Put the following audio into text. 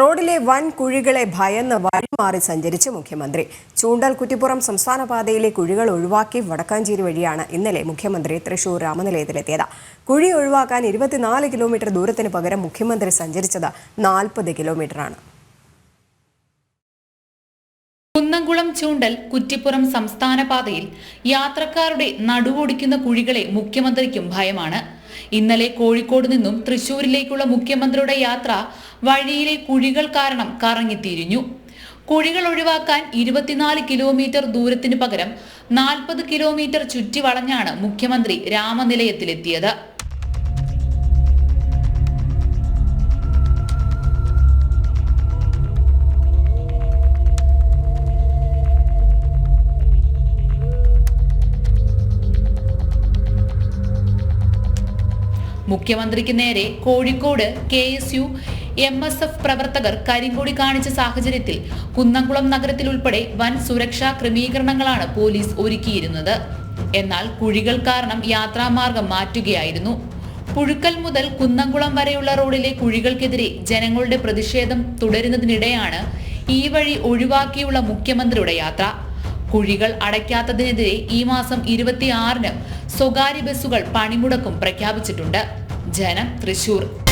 റോഡിലെ വൻ കുഴികളെ ഭയന്ന് വഴിമാറി സഞ്ചരിച്ച് മുഖ്യമന്ത്രി. ചൂണ്ടൽ കുറ്റിപ്പുറം സംസ്ഥാന പാതയിലെ കുഴികൾ ഒഴിവാക്കി വടക്കാഞ്ചേരി വഴിയാണ് ഇന്നലെ മുഖ്യമന്ത്രി തൃശൂർ രാമനിലയത്തിലെത്തിയത്. കുഴി ഒഴിവാക്കാൻ ഇരുപത്തിനാല് കിലോമീറ്റർ ദൂരത്തിന് പകരം മുഖ്യമന്ത്രി സഞ്ചരിച്ചത് നാൽപ്പത് കിലോമീറ്ററാണ്. കുന്നംകുളം ചൂണ്ടൽ കുറ്റിപ്പുറം സംസ്ഥാന പാതയിൽ യാത്രക്കാരുടെ നടുവൊടിക്കുന്ന കുഴികളെ മുഖ്യമന്ത്രിക്കും ഭയമാണ്. ഇന്നലെ കോഴിക്കോട് നിന്നും തൃശൂരിലേക്കുള്ള മുഖ്യമന്ത്രിയുടെ യാത്ര വഴിയിലെ കുഴികൾ കാരണം കറങ്ങിത്തിരിഞ്ഞു. കുഴികൾ ഒഴിവാക്കാൻ ഇരുപത്തിനാല് കിലോമീറ്റർ ദൂരത്തിന് പകരം നാൽപ്പത് കിലോമീറ്റർ ചുറ്റി വളഞ്ഞാണ് മുഖ്യമന്ത്രി രാമനിലയത്തിലെത്തിയത്. മുഖ്യമന്ത്രിക്ക് നേരെ Kozhikode K S U M S F പ്രവർത്തകർ കരിങ്കൊടി കാണിച്ച സാഹചര്യത്തിൽ കുന്നംകുളം നഗരത്തിൽ ഉൾപ്പെടെ വൻ സുരക്ഷാ ക്രമീകരണങ്ങളാണ് പോലീസ് ഒരുക്കിയിരുന്നത്. എന്നാൽ കുഴികൾ കാരണം യാത്രാമാർഗം മാറ്റുകയായിരുന്നു. പുഴുക്കൽ മുതൽ കുന്നംകുളം വരെയുള്ള റോഡിലെ കുഴികൾക്കെതിരെ ജനങ്ങളുടെ പ്രതിഷേധം തുടരുന്നതിനിടെയാണ് ഈ വഴി ഒഴിവാക്കിയുള്ള മുഖ്യമന്ത്രിയുടെ യാത്ര. കുഴികൾ അടയ്ക്കാത്തതിനെതിരെ ഈ മാസം ഇരുപത്തിയാറിന് സ്വകാര്യ ബസ്സുകൾ പണിമുടക്കും പ്രഖ്യാപിച്ചിട്ടുണ്ട്. ജനം തൃശൂർ.